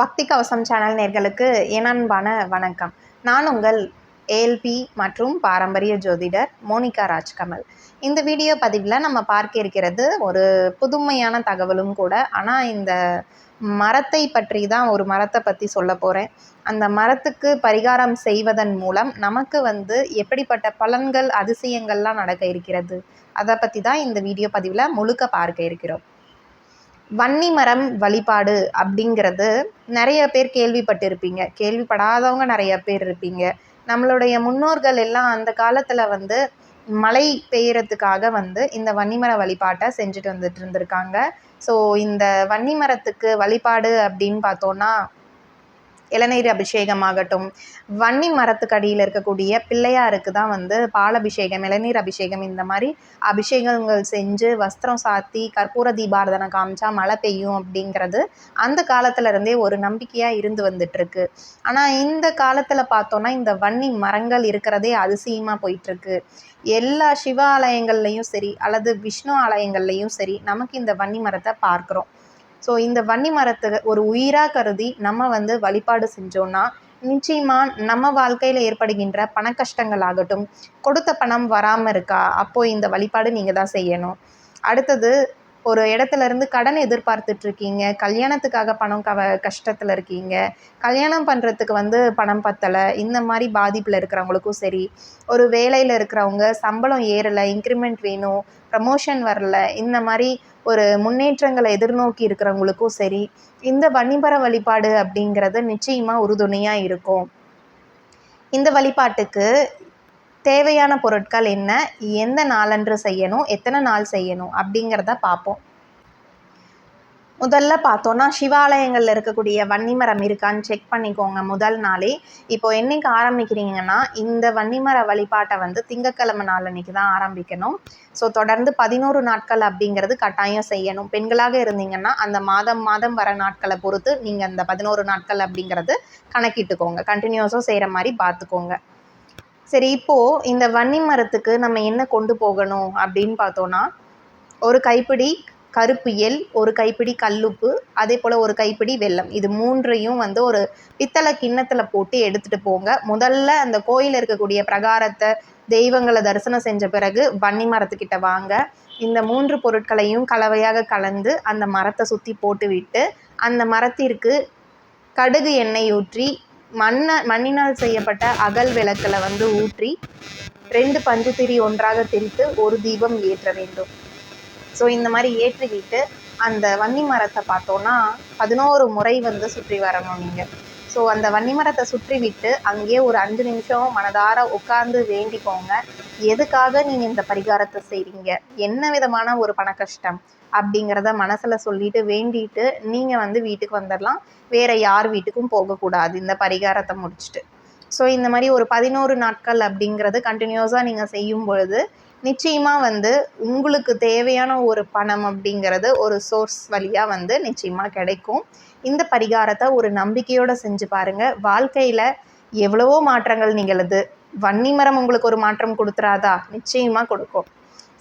பக்தி கவசம் சேனல் நேர்களுக்கு என் வணக்கம். நான் உங்கள் ஏஎல்பி மற்றும் பாரம்பரிய ஜோதிடர் மோனிகா ராஜ்கமல். இந்த வீடியோ பதிவில் நம்ம பார்க்க இருக்கிறது ஒரு புதுமையான தகவலும் கூட. ஆனால் இந்த மரத்தை பற்றி தான் ஒரு மரத்தை பற்றி சொல்ல போகிறேன் அந்த மரத்துக்கு பரிகாரம் செய்வதன் மூலம் நமக்கு வந்து எப்படிப்பட்ட பலன்கள் அதிசயங்கள்லாம் நடக்க இருக்கிறது. அதை பற்றி தான் இந்த வீடியோ பதிவில் முழுக்க பார்க்க இருக்கிறோம். வன்னி மரம் வழிபாடு அப்படிங்கிறது நிறைய பேர் கேள்விப்பட்டிருப்பீங்க. கேள்விப்படாதவங்க நிறைய பேர் இருப்பீங்க. நம்மளுடைய முன்னோர்கள் எல்லாம் அந்த காலத்தில் வந்து மழை பெய்யறதுக்காக வந்து இந்த வன்னிமர வழிபாட்டை செஞ்சுட்டு வந்துட்டு இருந்திருக்காங்க. ஸோ இந்த வன்னிமரத்துக்கு வழிபாடு அப்படின்னு பார்த்தோன்னா இளநீர் அபிஷேகம் ஆகட்டும் வன்னி மரத்துக்கு அடியில் இருக்கக்கூடிய பிள்ளையாருக்கு தான் வந்து பாலபிஷேகம் இளநீர் அபிஷேகம் இந்த மாதிரி அபிஷேகங்கள் செஞ்சு வஸ்திரம் சாத்தி கற்பூர தீபாரதனை காமிச்சா மழை பெய்யும் அப்படிங்கிறது அந்த காலத்துல இருந்தே ஒரு நம்பிக்கையாக இருந்து வந்துட்டுருக்கு. ஆனால் இந்த காலத்தில் பார்த்தோன்னா இந்த வன்னி மரங்கள் இருக்கிறதே அதிசயமாக போயிட்டுருக்கு. எல்லா சிவ ஆலயங்கள்லையும் சரி அல்லது விஷ்ணு ஆலயங்கள்லையும் சரி நமக்கு இந்த வன்னி மரத்தை பார்க்குறோம். ஸோ இந்த வன்னி மரத்தை ஒரு உயிராக கருதி நம்ம வந்து வழிபாடு செஞ்சோன்னா நிச்சயமாக நம்ம வாழ்க்கையில் ஏற்படுகின்ற பண கஷ்டங்கள் ஆகட்டும் கொடுத்த பணம் வராமல் இருக்கா அப்போது இந்த வழிபாடு நீங்கள் தான் செய்யணும். அடுத்தது ஒரு இடத்துல இருந்து கடன் எதிர்பார்த்துட்ருக்கீங்க. கல்யாணத்துக்காக பணம் கவ கஷ்டத்தில் இருக்கீங்க. கல்யாணம் பண்ணுறதுக்கு வந்து பணம் பத்தலை. இந்த மாதிரி பாதிப்பில் இருக்கிறவங்களுக்கும் சரி ஒரு வேலையில் இருக்கிறவங்க சம்பளம் ஏறலை இன்க்ரிமெண்ட் வேணும் ப்ரமோஷன் வரல இந்த மாதிரி ஒரு முன்னேற்றங்களை எதிர்நோக்கி இருக்கிறவங்களுக்கும் சரி இந்த வன்னிபர வழிபாடு அப்படிங்கிறது நிச்சயமாக உறுதுணையாக இருக்கும். இந்த வழிபாட்டுக்கு தேவையான பொருட்கள் என்ன எந்த நாளன்று செய்யணும் எத்தனை நாள் செய்யணும் அப்படிங்கிறத பார்ப்போம் முதல்ல பார்த்தோன்னா சிவாலயங்களில் இருக்கக்கூடிய வன்னிமரம் இருக்கான்னு செக் பண்ணிக்கோங்க முதல் நாளே. இப்போ என்னைக்கு ஆரம்பிக்கிறீங்கன்னா இந்த வன்னிமர வழிபாட்டை வந்து திங்கக்கிழமை நாள் அன்றைக்கி தான் ஆரம்பிக்கணும். ஸோ தொடர்ந்து பதினோரு நாட்கள் அப்படிங்கிறது கட்டாயம் செய்யணும். பெண்களாக இருந்தீங்கன்னா அந்த மாதம் மாதம் வர நாட்களை பொறுத்து நீங்கள் அந்த பதினோரு நாட்கள் அப்படிங்கிறது கணக்கிட்டுக்கோங்க. கண்டினியூஸாக செய்கிற மாதிரி பார்த்துக்கோங்க. சரி இப்போது இந்த வன்னி மரத்துக்கு நம்ம என்ன கொண்டு போகணும் அப்படின்னு பார்த்தோன்னா ஒரு கைப்பிடி கருப்பு எள் ஒரு கைப்பிடி கல்லுப்பு அதே போல் ஒரு கைப்பிடி வெல்லம். இது மூன்றையும் வந்து ஒரு பித்தளை கிண்ணத்தில் போட்டு எடுத்துகிட்டு போங்க. முதல்ல அந்த கோயில் இருக்கக்கூடிய பிரகாரத்தை தெய்வங்களை தரிசனம் செஞ்ச பிறகு வன்னி மரத்துக்கிட்ட வாங்க. இந்த மூன்று பொருட்களையும் கலவையாக கலந்து அந்த மரத்தை சுற்றி போட்டு விட்டு அந்த மரத்திற்கு கடுகு எண்ணெய் ஊற்றி மண்ணை மண்ணினால் செய்யப்பட்ட அகல் விளக்கில் வந்து ஊற்றி ரெண்டு பஞ்சு திரி ஒன்றாக திரித்து ஒரு தீபம் ஏற்ற வேண்டும். ஸோ இந்த மாதிரி ஏற்றிவிட்டு அந்த வன்னி மரத்தை பார்த்தோன்னா பதினோரு முறை வந்து சுற்றி வரணும் நீங்கள் ஸோ அந்த வன்னிமரத்தை சுற்றி விட்டு அங்கேயே ஒரு அஞ்சு நிமிஷம் மனதார உட்கார்ந்து வேண்டிக்கோங்க. எதுக்காக நீங்கள் இந்த பரிகாரத்தை செய்கிறீங்க என்ன விதமான ஒரு பண கஷ்டம்? அப்படிங்கிறத மனசில் சொல்லிட்டு வேண்டிட்டு நீங்கள் வந்து வீட்டுக்கு வந்துடலாம் வேறு யார் வீட்டுக்கும் போகக்கூடாது இந்த பரிகாரத்தை முடிச்சுட்டு. ஸோ இந்த மாதிரி ஒரு பதினோரு நாட்கள் அப்படிங்கிறது கண்டினியூஸாக நீங்கள் செய்யும் பொழுது நிச்சயமாக வந்து உங்களுக்கு தேவையான ஒரு பணம் அப்படிங்கிறது ஒரு சோர்ஸ் வழியாக வந்து நிச்சயமாக கிடைக்கும். இந்த பரிகாரத்தை ஒரு நம்பிக்கையோடு செஞ்சு பாருங்கள் வாழ்க்கையில் எவ்வளவோ மாற்றங்கள் நிகழுது. வன்னி மரம் உங்களுக்கு ஒரு மாற்றம் கொடுத்துறாதா நிச்சயமாக கொடுக்கும்.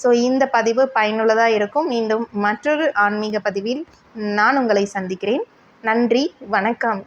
ஸோ இந்த பதிவு பயனுள்ளதாக இருக்கும். மீண்டும் மற்றொரு ஆன்மீக பதிவில் நான் உங்களை சந்திக்கிறேன். நன்றி வணக்கம்.